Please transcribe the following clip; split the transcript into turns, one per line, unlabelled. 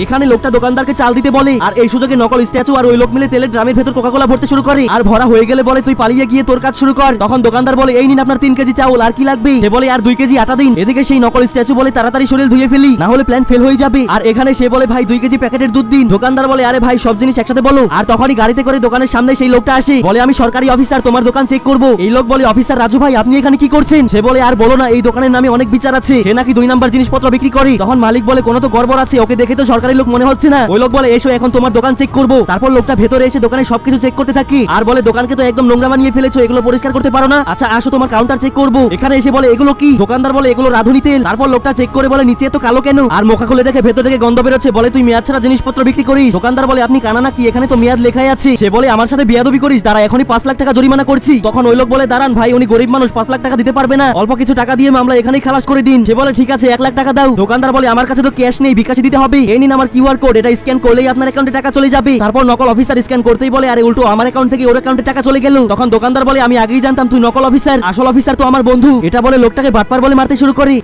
এখানে লোকটা দোকানদারকে চাল দিতে বলে, আর এই সুযোগে নকল স্ট্যাচু আর ওই লোক মিলে তেলের ড্রামের ভেতর কোকাকোলা ভরতে শুরু করে। আর ভরা হয়ে গেলে বলে, তুই পালিয়ে গিয়ে তোর কাজ শুরু কর। তখন দোকানদার বলে, এই নিন আপনার তিন কেজি চাউল, আর কি লাগবে? সে বলে, আর দুই কেজি আটা দিন। এদিকে সেই নকল স্ট্যাচু বলে, তাড়াতাড়ি শরীর ধুয়ে ফেলি না হলে প্ল্যান ফেল হয়ে যাবে। আর এখানে সে বলে, ভাই, দুই কেজি প্যাকেটের দুধ দিন। দোকানদার বলে, আরে ভাই, সব জিনিস একসাথে বলো। আর তখনই গাড়িতে করে দোকানের সামনে সেই লোকটা আসে। বলে, আমি সরকারি অফিসার, তোমার দোকান চেক করব। এই লোক বলে, অফিসার রাজু ভাই, আপনি এখানে কি করছেন? সে বলে, আর বলো না, এই দোকানের নামে অনেক বিচার আছে। সে নাকি দুই নাম্বার জিনিসপত্র বিক্রি করে। তখন মালিক বলে, কোনো তো গড়বড় আছে, ওকে দেখে তো সরকারি লোক মনে হচ্ছে না। ওই লোক বলে, এসো, এখন তোমার দোকান চেক করব। তারপর লোকটা ভেতরে এসে দোকানে সবকিছু চেক করতে থাকি। আর বলে, দোকানকে তো একদম নোংরা বানিয়ে ফেলেছো, এগুলো পরিষ্কার করতে পারো না। আচ্ছা আসো, তোমার কাউন্টার চেক করব। এখানে এসে বলে, এগুলো কি? দোকানদার বলে, এগুলো রাধুনি তেল। তারপর লোকটা চেক করে বলে, নিচে তো কালো কেন? আর মুখা খুলে দেখে ভেতর থেকে গন্ধ বেরোচ্ছে। বলে, তুই মেয়াদ ছাড়া জিনিসপত্র বিক্রি করিস? দোকানদার বলে, আপনি কানা নাকি এখানে তো মেয়াদ লেখাই আছে। সে বলে, আমার সাথে বিয়াদবি করিস? দাঁড়া, এখনই পাঁচ লাখ টাকা জরিমানা করছি। তখন ওই লোক বলে, দাঁড়ান ভাই, উনি গরিব মানুষ, পাঁচ লাখ টাকা দিতে পারবে না। অল্প কিছু টাকা দিয়ে মামলা এখানেই খালাস করে দিন। সে বলে, ঠিক আছে, এক লাখ টাকা দাও। দোকানদার বলে, আমার কাছে তো ক্যাশ নেই বিকাশে দিতে হবে। এই নিন আমার কিউআর কোড এটা স্ক্যান করলেই আপনার অ্যাকাউন্টে টাকা চলে যাবে। তারপর নকল অফিসার স্ক্যান করতেই বলে, আরে উল্টো, আমার অ্যাকাউন্ট থেকে ওর অ্যাকাউন্টে টাকা চলে গেল। তখন দোকানদার বলে, আমি আগেই জানতাম তুই নকল অফিসার আসল অফিসার তো আমার বন্ধু। এটা বলে, লোকটাকে বাটপার বলে মারতে শুরু করে।